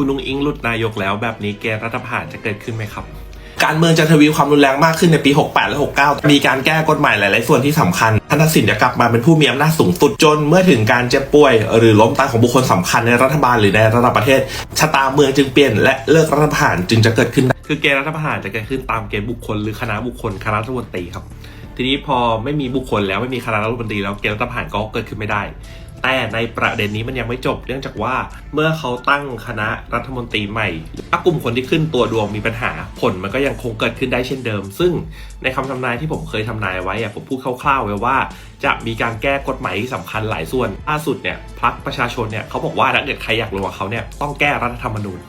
คุณนุงอิงหลุดนายกแล้วแบบนี้เกรัฐประหารจะเกิดขึ้นไหมครับ การเมืองจะทวีความรุนแรงมากขึ้นในปี 68 และ 69 มีการแก้กฎหมายหลาย ๆ ส่วนที่สำคัญท่านทักษิณจะกลับมาเป็นผู้มีอำนาจสูงสุดจนเมื่อถึงการเจ็บป่วย หรือล้มตายของบุคคลสำคัญในรัฐบาลหรือในระดับประเทศชะตาเมืองจึงเปลี่ยนและเลิกรัฐประหารจึงจะเกิดขึ้น คือเกมรัฐประหารจะเกิดขึ้นตามเกมบุคคลหรือคณะบุคคลคณะรัฐมนตรีครับทีนี้พอไม่มีบุคคลแล้วไม่มีคณะรัฐมนตรีแล้วเกมรัฐประหารก็เกิดขึ้นไม่ได้ แต่ในประเด็นนี้มันยังไม่จบ เนื่องจากว่าเมื่อเขาตั้งคณะรัฐมนตรีใหม่ถ้ากลุ่มคนที่ขึ้นตัวดวงมีปัญหาผลมันก็ยังคงเกิดขึ้นได้เช่นเดิม ซึ่งในคำทำนายที่ผมเคยทำนายไว้ผมพูดคร่าวๆไว้ว่า จะมีการแก้กฎหมายที่สำคัญหลายส่วนล่าสุดเนี่ยพรรคประชาชนเนี่ยเขาบอกว่าถ้าเกิดใครอยากลงกับเขาเนี่ยต้องแก้รัฐธรรมนูญ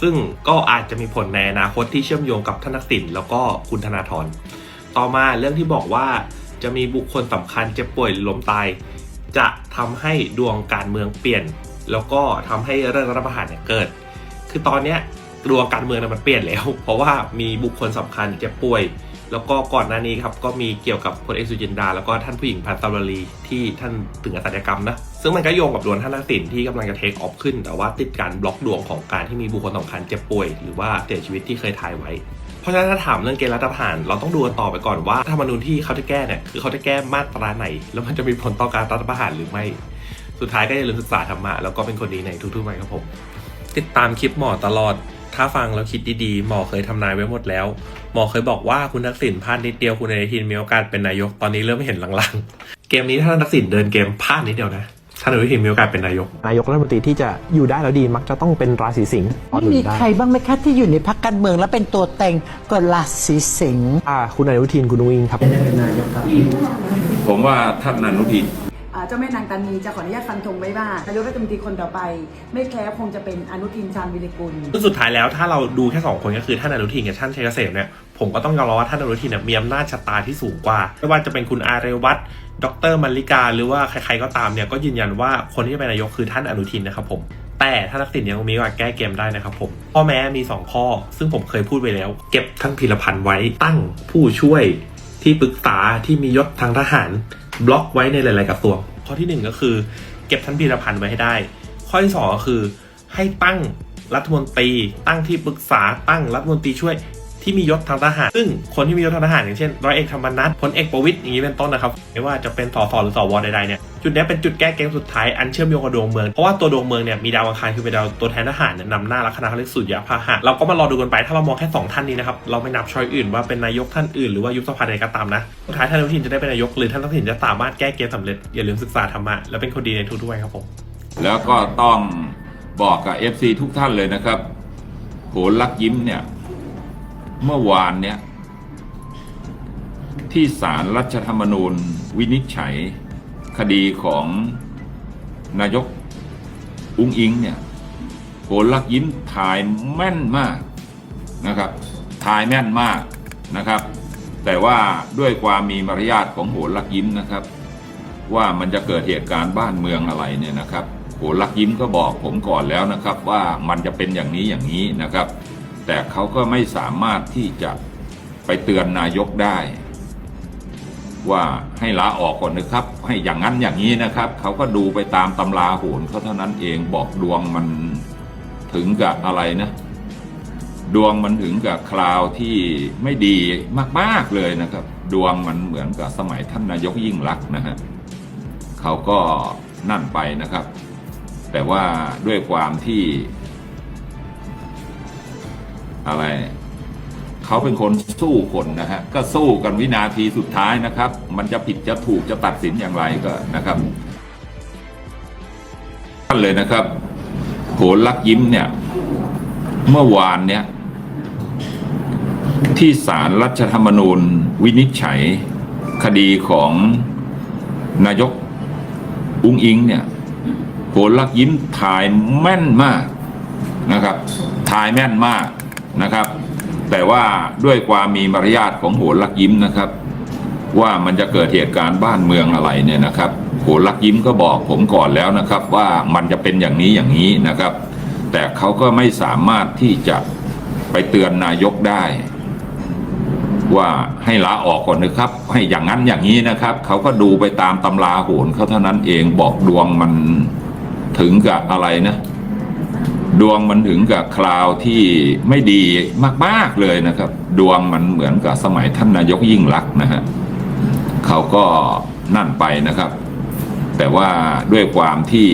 ซึ่งก็อาจจะมีผลในอนาคตที่เชื่อมโยงกับท่านักษิณแล้วก็คุณธนาธรต่อมาเรื่องที่บอกว่าจะมีบุคคลสำคัญเจ็บป่วยล้มตาย จะ ทำให้ดวงการเมืองเปลี่ยน แล้วก็ทำให้เรื่องรัฐประหารเนี่ยเกิด คือตอนเนี้ยดวงการเมืองมันเปลี่ยนแล้ว เพราะว่ามีบุคคลสำคัญเจ็บป่วย แล้วก็ก่อนหน้านี้ครับก็มีเกี่ยวกับพลเอกสุจินดา แล้วก็ท่านผู้หญิงพันตาวรีที่ท่านถึงอสัญกรรมนะซึ่งมันก็โยงกับดวงท่านทักษิณที่กำลังจะเทคออฟขึ้น แต่ว่าติดการบล็อกดวงของการที่มีบุคคลสำคัญเจ็บป่วย หรือว่าเสียชีวิตที่เคยทายไว้ ราะฉะนั้นถ้าถามเรื่องเกณฑ์รัฐประหาร เราต้องดูกันต่อไปก่อนว่าธรรมนูญที่เขาจะแก้เนี่ยคือเขาจะแก้มาตราไหน แล้วมันจะมีผลต่อการรัฐประหารหรือไม่ สุดท้ายก็อย่าลืมศึกษาธรรมะแล้วก็เป็นคนดีในทุกๆวันครับผม ติดตามคลิปหมอตลอด ถ้าฟังแล้วคิดดีๆ หมอเคยทำนายไว้หมดแล้ว หมอเคยบอกว่าคุณทักษิณพลาดนิดเดียวคุณอนุทินมีโอกาสเป็นนายกตอนนี้เริ่มเห็นหลางๆ เกมนี้ถ้าทักษิณเดินเกมพลาดนิดเดียวนะ ท่านอนุทินมีโอกาสเป็นนายก นายกรัฐมนตรีที่จะอยู่ได้แล้วดีมักจะต้องเป็นราศีสิงห์พอไม่หนุมีนได้ใครบ้างไหมคะที่อยู่ในพักการเมืองแล้วเป็นตัวเต็งก็ราศีสิงห์อ่าคุณอนุทินคุณนุ้งอิงครับ ผมว่าท่านอนุทินอ่าเจ้าแม่นางตานีจะขออนุญาตฟันธงไว้ว่านายกรัฐมนตรีคนต่อไป ไม่แคล้วคงจะเป็นอนุทินชาญวิริกุลซึ่งสุดท้ายแล้วถ้าเราดูแค่สองคนก็คือท่านอนุทินกับท่านชัยเกษมเนี่ยผมก็ต้องยอมรับว่าท่านอนุทินเนี่ยมีอำนาจชะตาที่สูงกว่าไม่ว่าจะเป็นคุณอาเรวัต ดรมัลลิกา หรือว่าใครๆก็ตามเนี่ยก็ยืนยันว่าคนที่จะเป็นนายกคือท่านอนุทินนะครับผมแต่ท่านักษิณยังมีโอกาสแก้เกมได้นะครับผมข้อแม้มี 2 ข้อ ซึ่งผมเคยพูดไปแล้ว เก็บท่านพีรพันธ์ไว้ตั้งผู้ช่วยที่ปรึกษาที่มียศทางทหาร บล็อกไว้ในหลาย ๆกระทรวงข้อที่หนึ่งก็คือ เก็บท่านพีรพันธ์ไว้ให้ได้ ข้อที่สองก็คือให้ตั้งรัฐมนตรี ตั้งที่ปรึกษาตั้งรัฐมนตรีช่วย ที่มียศทางทหาร ซึ่งคนที่มียศทางทหารอย่างเช่นร้อยเอกธรรมนัฐพลเอกประวิตยอย่างนี้เป็นต้นนะครับไม่ว่าจะเป็นสสหรือสวใดๆเนี่ยจุดนี้เป็นจุดแก้เกมสุดท้ายอันเชื่อมโยงกับดวงเมือง เพราะว่าตัวดวงเมืองเนี่ยมีดาวอังคารคือเป็นดาวตัวแทนทหารเนี่ยนำหน้าลัคนาเขาเรียกสุริยะพาหะเราก็มารอดูกันไปถ้าเรามองแค่สองท่านนี้นะครับเราไม่นับชอยอื่นว่าเป็นนายกท่านอื่นหรือว่ายุบสภาใดก็ตามนะสุดท้ายท่านอนุทินจะได้เป็นนายกหรือท่านทักษิณจะสามารถแก้เกมสำเร็จอย่าลืมศึกษาธรรมะและเป็นคนดีในทุกๆวันครับผมแล้วก็ต้องบอกกับ FC ทุกท่านเลยนะครับโหนลักยิ้มเนี่ย เมื่อวานเนี่ยที่ศาลรัฐธรรมนูญวินิจฉัย คดีของนายกอุ้งอิงเนี่ยโหนลักยิ้มทายแม่นมากนะครับทายแม่นมากนะครับ แต่ว่าด้วยความมีมารยาทของโหลักยิ้มนะครับ ว่ามันจะเกิดเหตุการณ์บ้านเมืองอะไรเนี่ยนะครับโหลักยิ้มก็บอกผมก่อนแล้วนะครับ ว่ามันจะเป็นอย่างนี้อย่างนี้นะครับ แต่เขาก็ไม่สามารถที่จะไปเตือนนายกได้ ว่าให้ลาออกก่อนนะครับ ให้อย่างนั้นอย่างนี้นะครับ เขาก็ดูไปตามตำราโหนเขาเท่านั้นเองบอกดวงมันถึงกับอะไรนะ ดวงมันถึงกับคราวที่ไม่ดีมากๆเลยนะครับ ดวงมันเหมือนกับสมัยท่านนายกยิ่งรักษณ์นะฮะเขาก็นั่นไปนะครับ แต่ว่าด้วยความที่ อะไร เขาเป็นคนสู้คนนะฮะ ก็สู้กันวินาทีสุดท้ายนะครับ มันจะผิดจะถูกจะตัดสินอย่างไรก็นะครับท่านเลยนะครับโหนลักยิ้มเนี่ย เมื่อวานเนี่ย ที่ศาลรัฐธรรมนูญวินิจฉัย คดีของนายกอุ้งอิงเนี่ยโหนลักยิ้มทายแม่นมากนะครับทายแม่นมาก นะครับ แต่ว่าด้วยความมีมารยาทของโหนลักยิ้มนะครับ ว่ามันจะเกิดเหตุการณ์บ้านเมืองอะไรเนี่ยนะครับโหนลักยิ้มก็บอกผมก่อนแล้วนะครับ ว่ามันจะเป็นอย่างนี้อย่างนี้นะครับ แต่เขาก็ไม่สามารถที่จะไปเตือนนายกได้ ว่าให้ลาออกก่อนนะครับ ให้อย่างนั้นอย่างนี้นะครับ เขาก็ดูไปตามตำราโหนเขาเท่านั้นเองบอกดวงมันถึงกับอะไรนะ ดวงมันถึงกับคราวที่ไม่ดีมาก ๆ เลยนะครับ ดวงมันเหมือนกับสมัยท่านนายกยิ่งลักษณ์นะฮะเขาก็นั่นไปนะครับ แต่ว่าด้วยความที่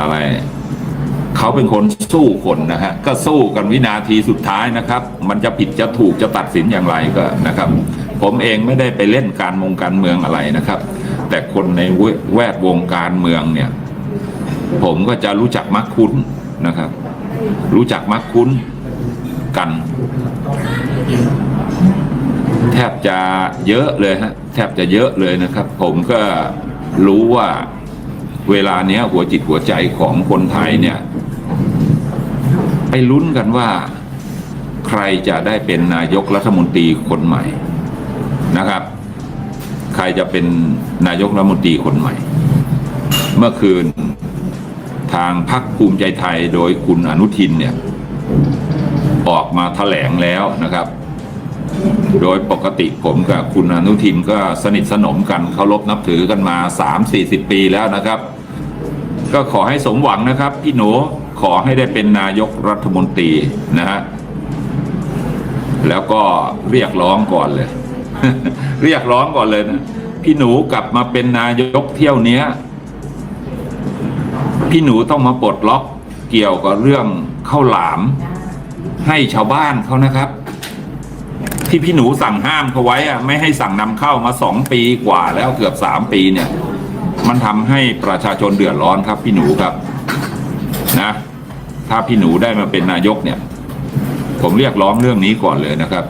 อะไร เขาเป็นคนสู้คนนะฮะ ก็สู้กันวินาทีสุดท้ายนะครับ มันจะผิดจะถูกจะตัดสินอย่างไรก็นะครับ ผมเองไม่ได้ไปเล่นการมงการเมืองอะไรนะครับ แต่คนในแวดวงการเมืองเนี่ย ผมก็จะรู้จักมักคุ้นนะครับ รู้จักมักคุ้นกัน แทบจะเยอะเลยฮะแทบจะเยอะเลยนะครับ ผมก็รู้ว่าเวลาเนี้ยหัวจิตหัวใจของคนไทยเนี่ย ไปลุ้นกันว่า ใครจะได้เป็นนายกรัฐมนตรีคนใหม่นะครับ ใครจะเป็นนายกรัฐมนตรีคนใหม่ เมื่อคืน ทางพรรคภูมิใจไทยโดยคุณอนุทินเนี่ยออกมาแถลงแล้วนะครับ โดยปกติผมกับคุณอนุทินก็สนิทสนมกันเคารพนับถือกันมา 3-40 ปีแล้วนะครับ ก็ขอให้สมหวังนะครับพี่หนูขอให้ได้เป็นนายกรัฐมนตรีนะฮะแล้วก็เรียกร้องก่อนเลย เรียกร้องก่อนเลยนะพี่หนูกลับมาเป็นนายกเที่ยวเนี้ย พี่หนูต้องมาปลดล็อกเกี่ยวกับเรื่องข้าวหลาม ให้ชาวบ้านเขานะครับ ที่พี่หนูสั่งห้ามเขาไว้อะไม่ให้สั่งนำเข้ามาสองปีกว่าแล้วเกือบสามปีเนี่ย มันทำให้ประชาชนเดือดร้อนครับ พี่หนูครับนะ ถ้าพี่หนูได้มาเป็นนายกเนี่ย ผมเรียกร้องเรื่องนี้ก่อนเลยนะครับ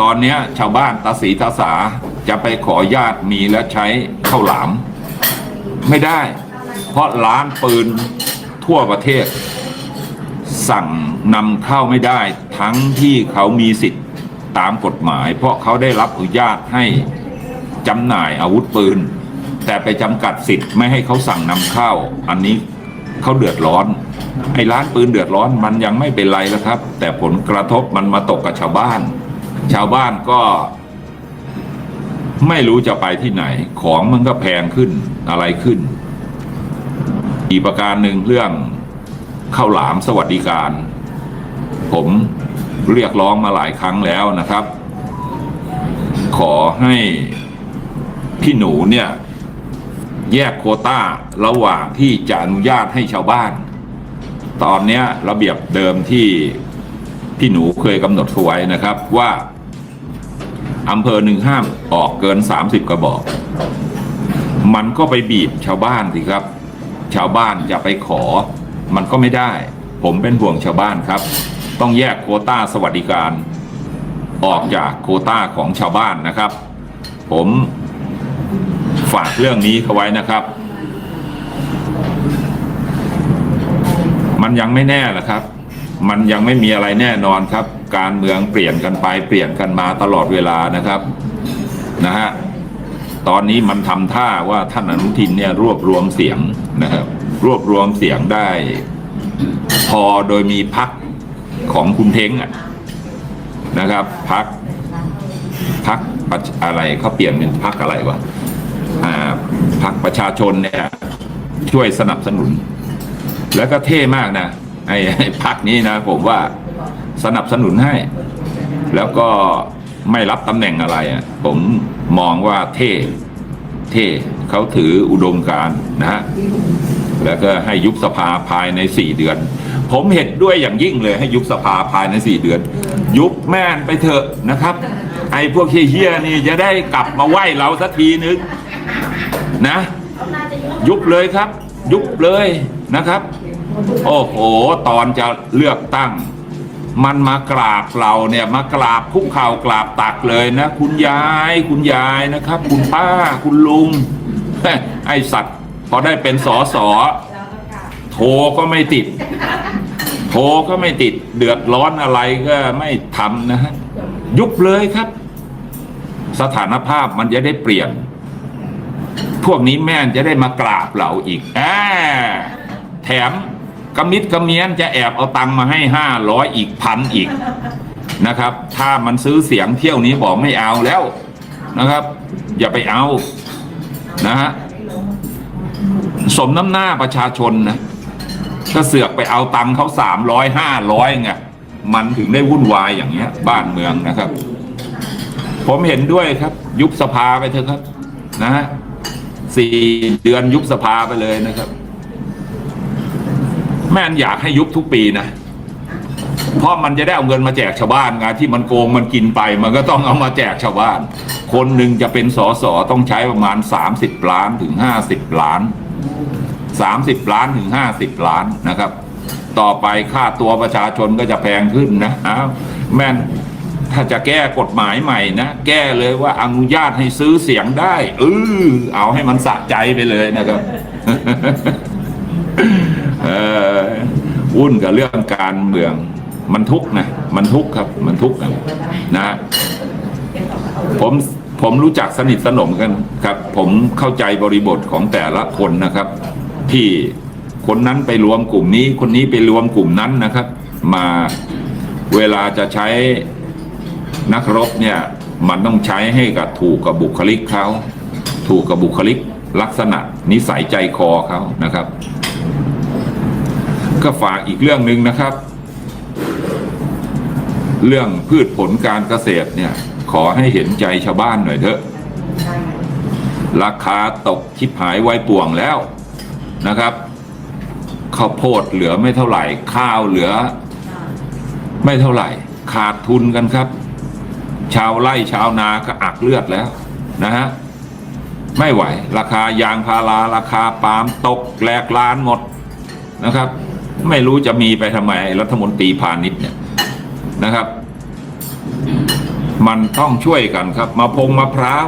ตอนเนี้ยชาวบ้านตาสีตาสาจะไปขอญาติมีและใช้ข้าวหลาม ไม่ได้ เพราะร้านปืนทั่วประเทศ สั่งนำเข้าไม่ได้ทั้งที่เขามีสิทธิ์ตามกฎหมาย เพราะเขาได้รับอนุญาตให้จำหน่ายอาวุธปืน แต่ไปจำกัดสิทธิ์ไม่ให้เขาสั่งนำเข้า อันนี้เขาเดือดร้อนไอ้ร้านปืนเดือดร้อนมันยังไม่เป็นไรแล้วครับ แต่ผลกระทบมันมาตกกับชาวบ้าน ชาวบ้านก็ ไม่รู้จะไปที่ไหน ของมันก็แพงขึ้นอะไรขึ้น อีกประการหนึ่งเรื่องข้าวหลามสวัสดิการ ผมเรียกร้องมาหลายครั้งแล้วนะครับ ขอให้พี่หนูเนี่ย แยกโคต้าระหว่างที่จะอนุญาตให้ชาวบ้าน ตอนนี้ระเบียบเดิมที่พี่หนูเคยกำหนดไว้นะครับว่าอำเภอหนึ่งห้ามออกเกิน 30 กระบอก มันก็ไปบีบชาวบ้านสิครับ ชาวบ้านจะไปขอ มันก็ไม่ได้ ผมเป็นห่วงชาวบ้านครับ ต้องแยกโคต้าสวัสดิการ ออกจากโคต้าของชาวบ้านนะครับ ผมฝากเรื่องนี้เขาไว้นะครับ มันยังไม่แน่ละครับ มันยังไม่มีอะไรแน่นอนครับ การเมืองเปลี่ยนกันไปเปลี่ยนกันมาตลอดเวลานะครับ นะฮะ ตอนนี้มันทำท่าว่าท่านอนุทินเนี่ยรวบรวมเสียงนะครับ รวบรวมเสียงได้ พอโดยมีพักของคุณเท้งอะนะครับพักพักอะไรเขาเปลี่ยนเป็นพักอะไรวะอ่าพักประชาชนเนี่ยช่วยสนับสนุน แล้วก็เท่มากนะไอ้พักนี้นะผมว่าสนับสนุนให้ แล้วก็ ไม่รับตำแหน่งอะไรอะผมมองว่าเท่เท่เขาถืออุดมการนะฮะแล้วก็ให้ยุบสภาภายในสี่เดือน ผมเห็นด้วยอย่างยิ่งเลยให้ยุบสภาภายในสี่เดือน ยุบแม่นไปเถอะนะครับ ไอ้พวกเฮี้ยๆนี่จะได้กลับมาไหวเราสักทีนึงนะ ยุบเลยครับ ยุบเลยนะครับ โอ้โหตอนจะเลือกตั้ง มันมากราบเราเนี่ยมากราบคุกเข่ากราบตักเลยนะ คุณยายคุณยายนะครับ คุณป้าคุณลุง ไอสัตว์พอได้เป็นสอสอโทรก็ไม่ติด โทรก็ไม่ติด เดือดร้อนอะไรก็ไม่ทำนะฮะยุบเลยครับ สถานภาพมันจะได้เปลี่ยน พวกนี้แม่จะได้มากราบเราอีกแอาแถม กระมิดกระเมียนจะแอบเอาตังค์มาให้ห้าร้อยอีกพันอีกนะครับ ถ้ามันซื้อเสียงเที่ยวนี้บอกไม่เอาแล้วนะครับ อย่าไปเอานะฮะสมน้ำหน้าประชาชนนะก็เสือกไปเอาตังค์เขาสามร้อยห้าร้อยไงมันถึงได้วุ่นวายอย่างเงี้ย บ้านเมืองนะครับ ผมเห็นด้วยครับ ยุบสภาไปเถอะครับ นะฮะสี่เดือนยุบสภาไปเลยนะครับ แม่นอยากให้ยุบทุกปีนะ เพราะมันจะได้เอาเงินมาแจกชาวบ้านไงที่มันโกงมันกินไป มันก็ต้องเอามาแจกชาวบ้าน คนหนึ่งจะเป็นสอสอต้องใช้ประมาณสามสิบล้านถึงห้าสิบล้านสามสิบล้านถึงห้าสิบล้านนะครับ ต่อไปค่าตัวประชาชนก็จะแพงขึ้นนะอ้าวแม่นถ้าจะแก้กฎหมายใหม่นะ แก้เลยว่าอนุญาตให้ซื้อเสียงได้เออเอาให้มันสะใจไปเลยนะครับ วุ่นกับเรื่องการเมือง มันทุกข์นะมันทุกข์ครับ มันทุกข์นะนะผมผมรู้จักสนิทสนมกันครับ ผมเข้าใจบริบทของแต่ละคนนะครับ ที่คนนั้นไปรวมกลุ่มนี้ คนนี้ไปรวมกลุ่มนั้นนะครับ มาเวลาจะใช้นักรบเนี่ยมันต้องใช้ให้กับถูกกับบุคลิกเขาถูกกับบุคลิกลักษณะนิสัยใจคอเขานะครับ ก็ฝากอีกเรื่องหนึ่งนะครับ เรื่องพืชผลการเกษตรเนี่ย ขอให้เห็นใจชาวบ้านหน่อยเถอะ ราคาตกชิบหายไว้ป่วงแล้วนะครับข้าวโพดเหลือไม่เท่าไหร่ ข้าวเหลือ ไม่เท่าไหร่ ขาดทุนกันครับ ชาวไร่ชาวนาก็อักเลือดแล้วนะฮะไม่ไหว ราคายางพาราราคาปาล์มตกแหลกล้านหมดนะครับ ไม่รู้จะมีไปทำไมรัฐมนตรีพาณิชย์เนี่ยนะครับ มันต้องช่วยกันครับ มาพงมะพร้าว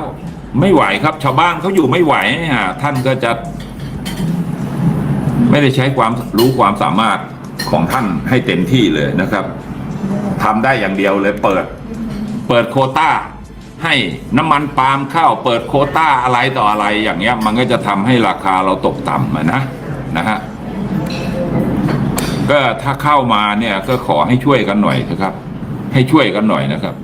ไม่ไหวครับ ชาวบ้านเขาอยู่ไม่ไหวฮะท่านก็จะ ไม่ได้ใช้ความรู้ความสามารถของท่านให้เต็มที่เลยนะครับทำได้อย่างเดียวเลยเปิด เปิดโคต้าให้น้ำมันปาล์มเข้าเปิดโคต้าอะไรต่ออะไรอย่างเงี้ย มันก็จะทำให้ราคาเราตกต่ำนะนะฮะ ก็ถ้าเข้ามาเนี่ยก็ขอให้ช่วยกันหน่อยนะครับ ให้ช่วยกันหน่อยนะครับ